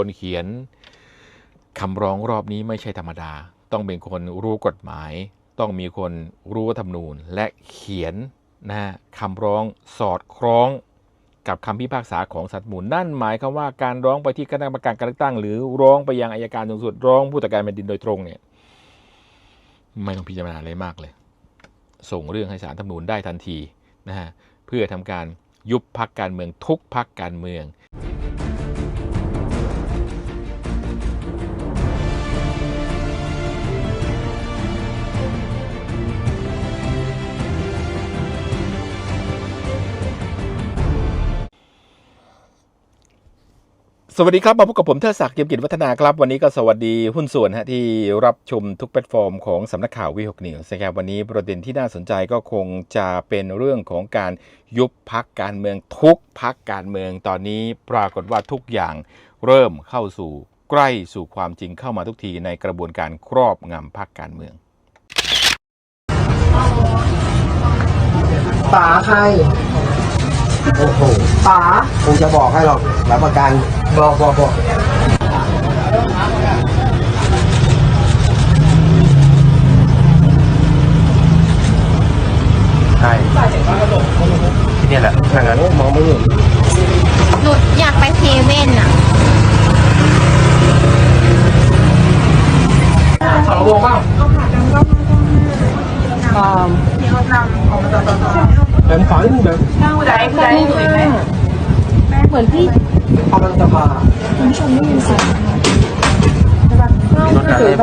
คนเขียนคำร้องรอบนี้ไม่ใช่ธรรมดา ต้องเป็นคนรู้กฎหมาย ต้องมีคนรู้ธรรมนูญ และเขียนนะคำร้องสอดคล้องกับคำพิพากษาของสารรัฐธรรมนูญนั่นหมายความว่าการร้องไปที่คณะกรรมการการเลือกตั้ง หรือร้องไปยังอายการสูงสุดร้องผู้ตรวจการแผ่นดินโดยตรงเนี่ยไม่ต้องพิจารณาอะไรมากเลย ส่งเรื่องให้สารธรรมนูญได้ทันทีนะฮะเพื่อทำการยุบพักการเมืองทุกพักการเมือง สวัสดีครับ มาพบกับผมเทิดศักดิ์เกียมกิจวัฒนาครับ วันนี้ก็สวัสดีหุ้นส่วนฮะที่รับชมทุกแพลตฟอร์มของสำนักข่าววิหกนิวส์นะครับวันนี้ประเด็นที่น่าสนใจก็คงจะเป็นเรื่องของการยุบพักการเมืองทุกพักการเมืองตอนนี้ปรากฏว่าทุกอย่างเริ่มเข้าสู่ใกล้สู่ความจริงเข้ามาทุกทีในกระบวนการครอบงำพักการเมืองป๋าใคร โอ้โหป๋าคงจะบอกให้หรอกรับประกันบอกบอกบอกใช่ที่นี่แหละถ้างั้นมองไม่เห็นหนูอยากไปเซเว่นอะสองวงเปล่าอ่าแบงค์ฝันแบงค์ผู้ใดผู้ใดหนูไหมเหมือนพี่พลังสภารถการเล่น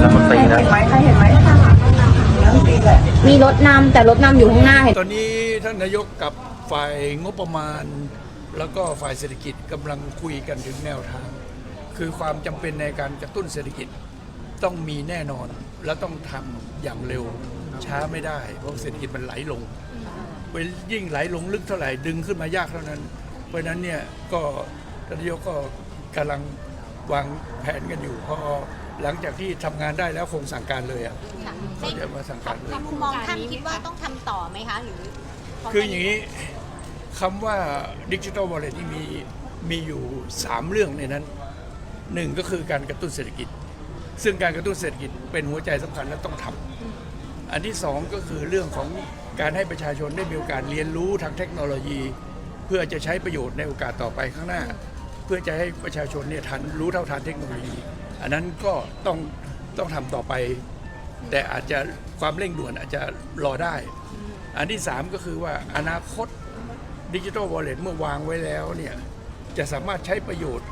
แล้วมันตีนะมีรถนำแต่รถนำอยู่ข้างหน้าเห็นตอนนี้ท่านนายกกับฝ่ายงบประมาณ แล้วก็ฝ่ายเศรษฐกิจกำลังคุยกันถึงแนวทาง คือความจำเป็นในการกระตุ้นเศรษฐกิจต้องมีแน่นอนและต้องทำอย่างเร็วช้าไม่ได้ เพราะเศรษฐกิจมันไหลลง ไปยิ่งไหลลงลึกเท่าไหร่ดึงขึ้นมายากเท่านั้น เพราะฉะนั้นเนี่ยก็ท่านนายกก็กำลังวางแผนกันอยู่พอหลังจากที่ทำงานได้แล้วคงสั่งการเลยอะเขาจะมาสั่งการเลยในมุมมองท่านคิดว่าต้องทำต่อไหมคะ หรือคืออย่างนี้คำว่าดิจิทัลวอลเล็ตนี่มีมีอยู่ 3 เรื่องในนั้นหนึ่งก็คือการกระตุ้นเศรษฐกิจ ซึ่งการกระตุ้นเศรษฐกิจเป็นหัวใจสำคัญและต้องทำอันที่สองก็คือเรื่องของ การให้ประชาชนได้มีโอกาสเรียนรู้ทางเทคโนโลยี เพื่อจะใช้ประโยชน์ในโอกาสต่อไปข้างหน้า เพื่อจะให้ประชาชนเนี่ยทันรู้เท่าทันเทคโนโลยี อันนั้นก็ต้องต้องทำต่อไป แต่อาจจะความเร่งด่วนอาจจะรอได้ อันที่ 3 ก็คือว่าอนาคตดิจิทัลวอลเล็ตเมื่อวางไว้แล้วเนี่ยจะสามารถใช้ประโยชน์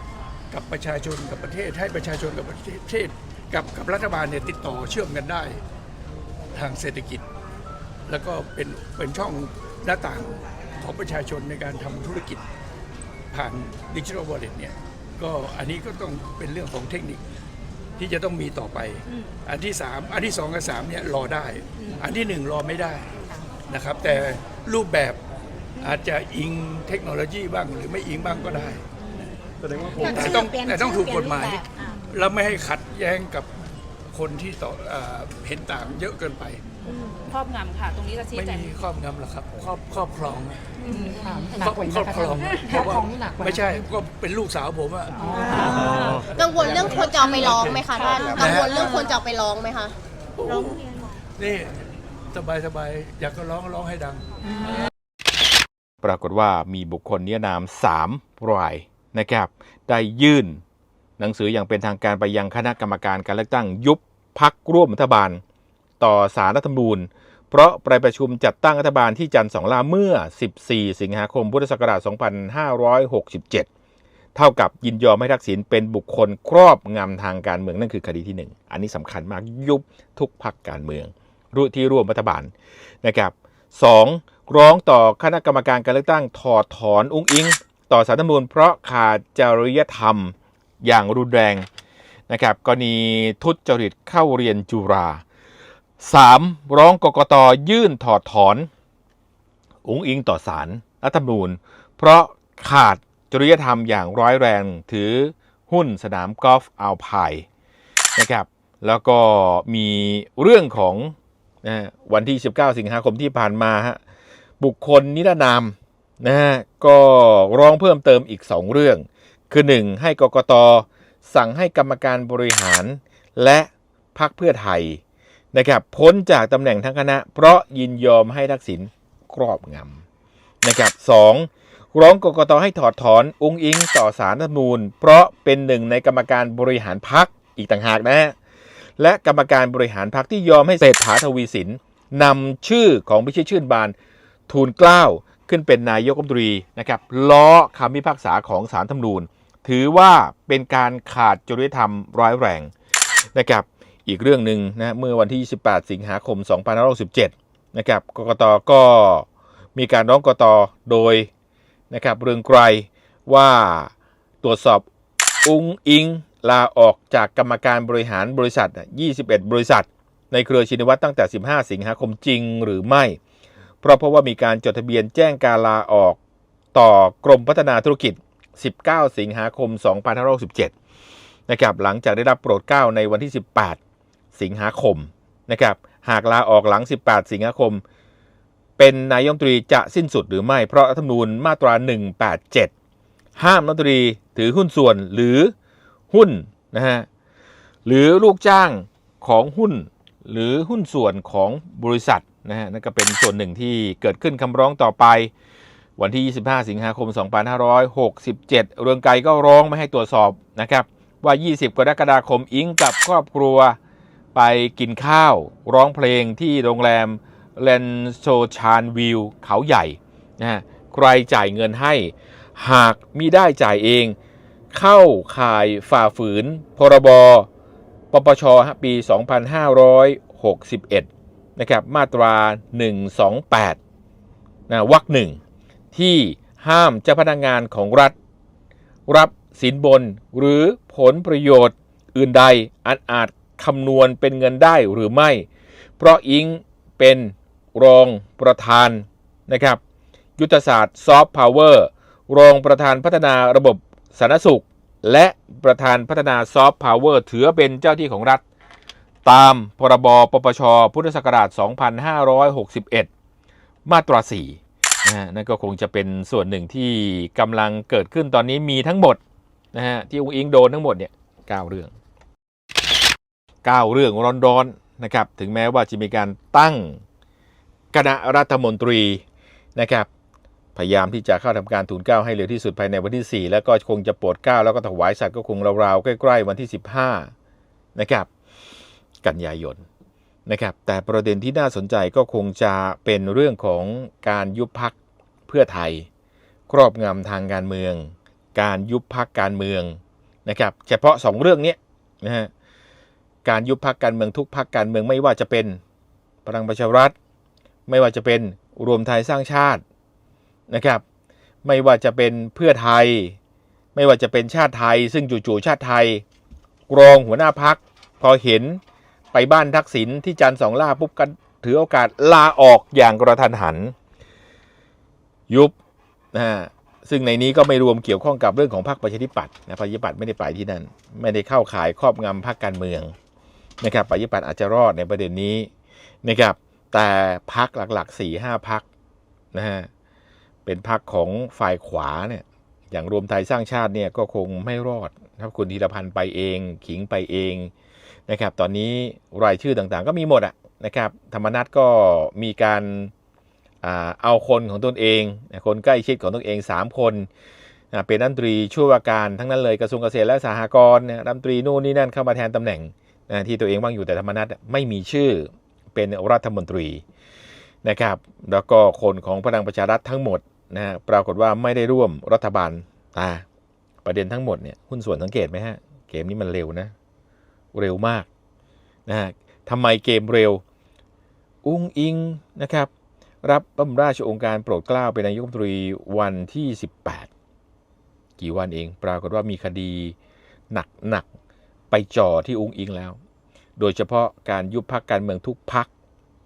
กับประชาชนกับประเทศ ให้ประชาชนกับประเทศกับกับรัฐบาลเนี่ยติดต่อเชื่อมกันได้ทางเศรษฐกิจ แล้วก็เป็นเป็นช่องหน้าต่างของประชาชนในการทำธุรกิจผ่านดิจิทัลวอลเล็ตเนี่ยก็อันนี้ก็ต้องเป็นเรื่องของเทคนิคที่จะต้องมีต่อไป อันที่สามอันที่สองกับสามเนี่ยรอได้ อันที่หนึ่งรอไม่ได้นะครับ แต่รูปแบบอาจจะอิงเทคโนโลยีบ้างหรือไม่อิงบ้างก็ได้แต่ต้องแต่ต้องถูกกฎหมาย แล้วไม่ให้ขัดแย้งกับคนที่ต่อเอ่อเห็นต่างเยอะเกินไป ครอบงำค่ะ ตรงนี้จะชี้ไม่แจงมีครอบงำหรอกครับครอบครอบครองหนักกว่าอีกครอบนะครองครอบครองนี่หนักกว่าไม่ใช่ก็เป็นลูกสาวผมอะ กังวลเรื่องคนจะเอาไปร้องไหมคะท่านกังวลเรื่องคนจะเอาไปร้องไหมคะ นี่สบายสบายอยากก็ร้องร้องให้ดัง ปรากฏว่ามีบุคคลนิรนาม3รายนะครับ ได้ยื่น หนังสืออย่างเป็นทางการไปยังคณะกรรมการการเลือกตั้งยุบพักร่วมรัฐบาล ต่อสารรัฐธรรมนูญ เพราะไปประชุมจัดตั้งรัฐบาลที่จันทร์สองลาเมื่อ 14 สิงหาคมพุทธศักราช 2567 เท่ากับยินยอมให้ทักษิณเป็นบุคคลครอบงำทางการเมืองนั่นคือคดีที่ 1 อันนี้สำคัญมากยุบทุกพักการเมืองรู้ที่ร่วมรัฐบาลนะครับ 2. ร้องต่อคณะกรรมการการเลือกตั้งถอดถอนอุ้งอิง ต่อสารรัฐธรรมนูญเพราะขาดจริยธรรมอย่างรุนแรงนะครับกรณีทุจริตเข้าเรียนจุฬา 3. ร้องกกตยื่นถอดถอน อุ้งอิงต่อสารรัฐธรรมนูญ เพราะขาดจริยธรรมอย่างร้ายแรง ถือหุ้นสนามกอล์ฟอัลไพน์นะครับแล้วก็มีเรื่องของนะฮะวันที่ 19 สิงหาคมที่ผ่านมาฮะบุคคลนิรนามนะฮะก็ร้องเพิ่มเติมอีก 2 เรื่อง คือ 1. ให้กกตสั่งให้กรรมการบริหารและพักเพื่อไทย นะครับพ้นจากตำแหน่งทั้งคณะ เพราะยินยอมให้ทักษิณครอบงำนะครับสองร้องกกตให้ถอดถอนองค์อิงต่อสารรัฐธรรมนูญเพราะเป็นหนึ่งในกรรมการบริหารพักอีกต่างหากนะฮะและกรรมการบริหารพักที่ยอมให้เศรษฐาทวีสินนำชื่อของพิชิตชื่นบานทูลเกล้าขึ้นเป็นนายกรัฐมนตรีนะครับล้อคำพิพากษาของศาลธรรมนูญ ถือว่าเป็นการขาดจริยธรรมร้ายแรงนะครับ อีกเรื่องหนึ่งนะเมื่อวันที่ 28 สิงหาคม 2567 นะครับกกตก็มีการร้องกกตโดยนะครับเรืองไกรว่าตรวจสอบอุ้งอิงลาออกจากกรรมการบริหารบริษัท 21 บริษัท ในเครือชินวัตรตั้งแต่ 15 สิงหาคมจริงหรือไม่ เพราะเพราะว่ามีการจดทะเบียนแจ้งการลาออกต่อกรมพัฒนาธุรกิจ 19 สิงหาคม 2567 นะครับหลังจากได้รับโปรดเกล้าในวันที่ 18 สิงหาคมนะครับหากลาออกหลัง 18 สิงหาคม เป็นนายมนตรีจะสิ้นสุดหรือไม่ เพราะรัฐธรรมนูญมาตรา 187 ห้ามรัฐมนตรีถือหุ้นส่วนหรือหุ้นนะฮะหรือลูกจ้างของหุ้น หรือหุ้นส่วนของบริษัทนะฮะนั่นก็เป็นส่วนหนึ่งที่เกิดขึ้นคำร้องต่อไป วันที่ 25 สิงหาคม 2567 เรืองไกรก็ร้องไม่ให้ตรวจสอบนะครับว่า 20 กรกฎาคมอิงกับครอบครัว ไปกินข้าวร้องเพลงที่โรงแรมเลนโซชานวิวเขาใหญ่นะฮะใครจ่ายเงินให้ หากมิได้จ่ายเอง เข้าข่ายฝ่าฝืน พรบปปชปี 2561 นะครับ มาตรา 128นะวรรคหนึ่งที่ห้ามเจ้าพนักงานของรัฐ รับสินบนหรือผลประโยชน์อื่นใดอันอาจ คำนวณเป็นเงินได้หรือไม่ เพราะอิงเป็นรองประธานนะครับ ยุทธศาสตร์ซอฟต์พาวเวอร์รองประธานพัฒนาระบบสาธารณสุข และประธานพัฒนาซอฟต์พาวเวอร์ถือเป็นเจ้าที่ของรัฐ ตามพรบปปช พุทธศักราช 2561 มาตรา 4นะฮะนั่นก็คงจะเป็นส่วนหนึ่งที่กำลังเกิดขึ้นตอนนี้มีทั้งหมดนะฮะที่อุ้งอิงโดนทั้งหมดเนี่ย9เรื่อง 9 เรื่องร้อนๆนะครับ ถึงแม้ว่าจะมีการตั้งคณะรัฐมนตรีนะครับ พยายามที่จะเข้าทำการทูลเกล้าให้เร็วที่สุดภายในวันที่ 4 แล้วก็คงจะโปรดเกล้าแล้วก็ถวายสัตว์ก็คงราวๆใกล้ๆวันที่ 15 นะครับ กันยายนนะครับ แต่ประเด็นที่น่าสนใจก็คงจะเป็นเรื่องของการยุบพักเพื่อไทย ครอบงำทางการเมือง การยุบพักการเมืองนะครับ เฉพาะ 2 เรื่องนี้นะฮะ การยุบพักการเมืองทุกพักการเมืองไม่ว่าจะเป็นพลังประชารัฐ ไม่ว่าจะเป็นรวมไทยสร้างชาตินะครับ ไม่ว่าจะเป็นเพื่อไทย ไม่ว่าจะเป็นชาติไทย ซึ่งจู่ๆชาติไทยรองหัวหน้าพักพอเห็นไปบ้านทักษิณที่จันสองล่าปุ๊บกันถือโอกาสลาออกอย่างกระทันหัน ยุบนะฮะซึ่งในนี้ก็ไม่รวมเกี่ยวข้องกับเรื่องของพรรคประชาธิปัตย์นะประชาธิปัตย์ไม่ได้ไปที่นั่น ไม่ได้เข้าข่ายครอบงำพรรคการเมือง นะครับปายิปัตย์อาจจะรอดในประเด็นนี้นะครับ แต่พรรคหลักๆ4ี่ห้าพรรคนะฮะเป็นพรรคของฝ่ายขวาเนี่ยอย่างรวมไทยสร้างชาติเนี่ยก็คงไม่รอดครับคุณธีรพันธ์ไปเอง ขิงไปเองนะครับ ตอนนี้รายชื่อต่างๆ ก็มีหมดอะนะครับ ธรรมนัตก็มีการอาเอาคนของตนเอง คนใกล้ชิดของตนเอง 3 คนเป็นรัฐมนตรีช่วยว่าการทั้งนั้นเลยกระทรวงเกษตรและสหกรณ์เนี่ยรัฐมนตรีนู่นนี่นั่นเข้ามาแทนตำแหน่ง นะที่ตัวเองว่างอยู่แต่ธรรมนัตไม่มีชื่อเป็นรัฐมนตรีนะครับแล้วก็คนของพลังประชารัฐทั้งหมดนะปรากฏว่าไม่ได้ร่วมรัฐบาลตาประเด็นทั้งหมดเนี่ยหุ้นส่วนสังเกตไหมฮะเกมนี้มันเร็วนะ เร็วมากนะฮะทำไมเกมเร็ว อุ้งอิงนะครับรับบรมราชองการโปรดเกล้าเป็นนายกรัฐมนตรีวันที่ 18 กี่วันเอง ปรากฏว่ามีคดีหนักๆ ไปจ่อที่อุ้งอิงแล้ว โดยเฉพาะการยุบพักการเมืองทุกพัก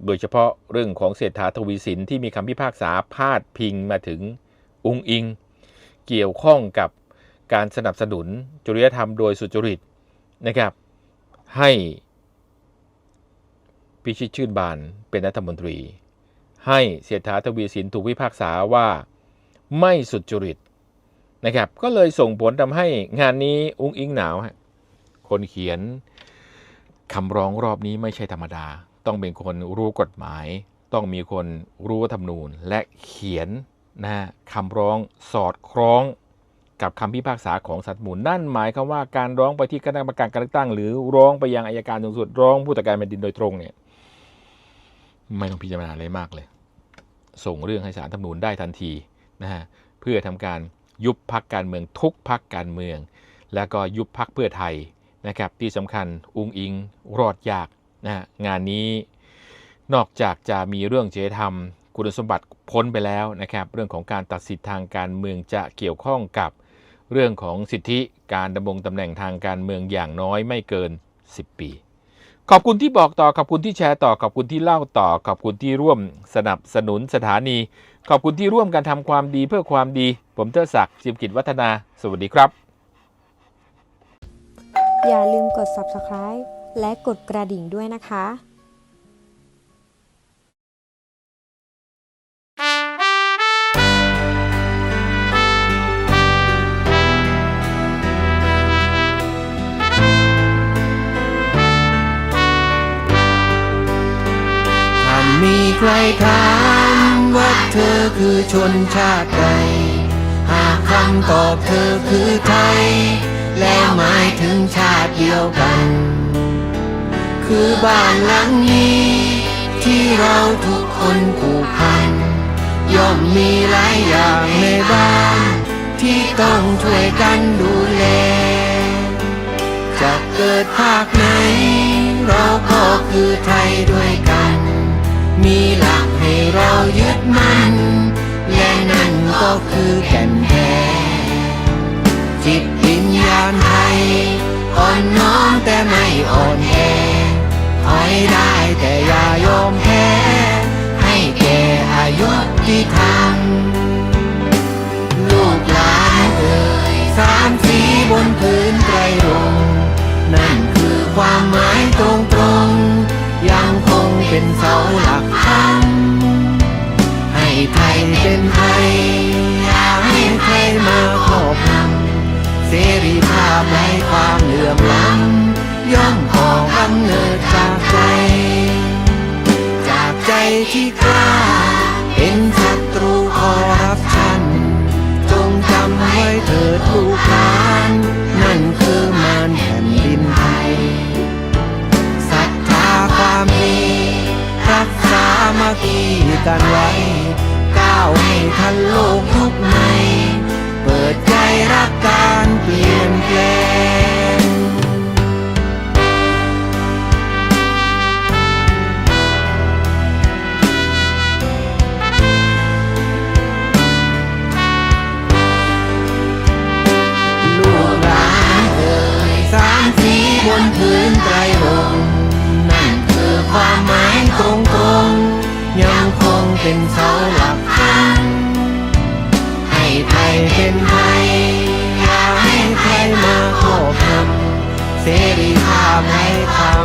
โดยเฉพาะเรื่องของเศรษฐาทวีสินที่มีคำพิพากษาพาดพิงมาถึงอุ้งอิง เกี่ยวข้องกับการสนับสนุนจริยธรรมโดยสุจริตนะครับ ให้พิชิตชื่นบานเป็นรัฐมนตรี ให้เศรษฐาทวีสินถูกพิพากษาว่าไม่สุจริตนะครับ ก็เลยส่งผลทำให้งานนี้อุ้งอิงหนาวฮะ คนเขียนคำร้องรอบนี้ไม่ใช่ธรรมดา ต้องเป็นคนรู้กฎหมาย ต้องมีคนรู้ธรรมนูญ และเขียนนะคำร้องสอดคล้องกับคำพิพากษาของสัตว์มุนนั่นหมายความว่าการร้องไปที่คณะกรรมการการเลือกตั้ง หรือร้องไปยังอายการสูงสุดร้องผู้ตรวจการแผ่นดินโดยตรงเนี่ยไม่ต้องพิจารณาอะไรมากเลย ส่งเรื่องให้ศาลรัฐธรรมนูญได้ทันทีนะฮะเพื่อทำการยุบพักการเมืองทุกพักการเมือง แล้วก็ยุบพักเพื่อไทย นะครับที่สำคัญอุงอิงรอดยากนะฮะงานนี้นอกจากจะมีเรื่องเจธรรม คุณสมบัติพ้นไปแล้วนะครับ เรื่องของการตัดสิทธิทางการเมืองจะเกี่ยวข้องกับเรื่องของสิทธิการดำรงตำแหน่งทางการเมืองอย่างน้อยไม่เกิน 10 ปี ขอบคุณที่บอกต่อ ขอบคุณที่แชร์ต่อ ขอบคุณที่เล่าต่อ ขอบคุณที่ร่วมสนับสนุนสถานี ขอบคุณที่ร่วมกันทำความดีเพื่อความดี ผมเทดศักดิ์จิมกิจวัฒนา สวัสดีครับ อย่าลืมกด subscribe และกดกระดิ่งด้วยนะคะถ้ามีใครถามว่าเธอคือชนชาติใด หากคำตอบเธอคือไทย แล้วหมายถึงชาติเดียวกัน คือบ้านหลังนี้ ที่เราทุกคนผูกพัน ย่อมมีหลายอย่างในบ้าน ที่ต้องช่วยกันดูแล จะเกิดภาคไหน เราก็คือไทยด้วยกัน มีหลักให้เรายึดมั่น และนั่นก็คือแก่นแท้จิต วิญญาณไทยอ่อนน้อมแต่ไม่อ่อนแอถอยได้แต่อย่ายอมแพ้ให้แก่อายุที่ทำลูกหลานเอ่ยสามสีบนพื้นไตรรงนั่นคือความหมายตรงตรงยังคงเป็นเสาหลักธรรมให้ไทยเป็นไทยอย่าให้ใครมาครอบงำเสรี ภามให้ความเหลื่อมล้ำย่อมขอกำเนิดจากใจ จากใจที่กล้า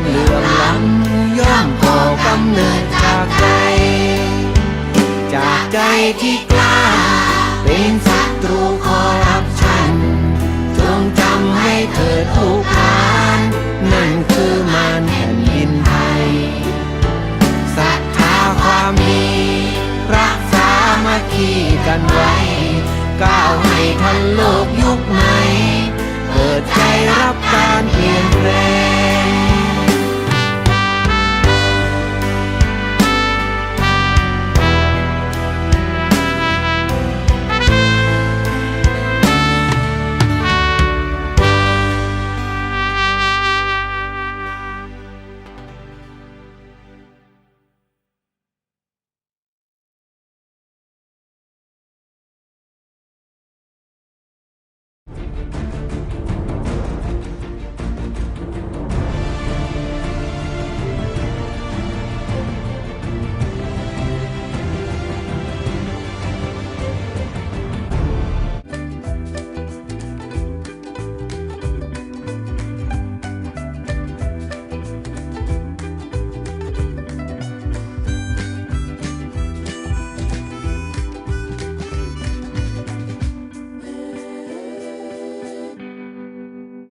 เหลื่อมล้ำย่อมก่อกำเนิดจากใจ จากใจที่กล้า เป็นศัตรูคอรับฉัน จงจำให้เถิดผู้พานนั่นคือมารแห่งดินไทยศรัทธาความดีรักษามาคีกันไว้ ก้าวให้ทันโลก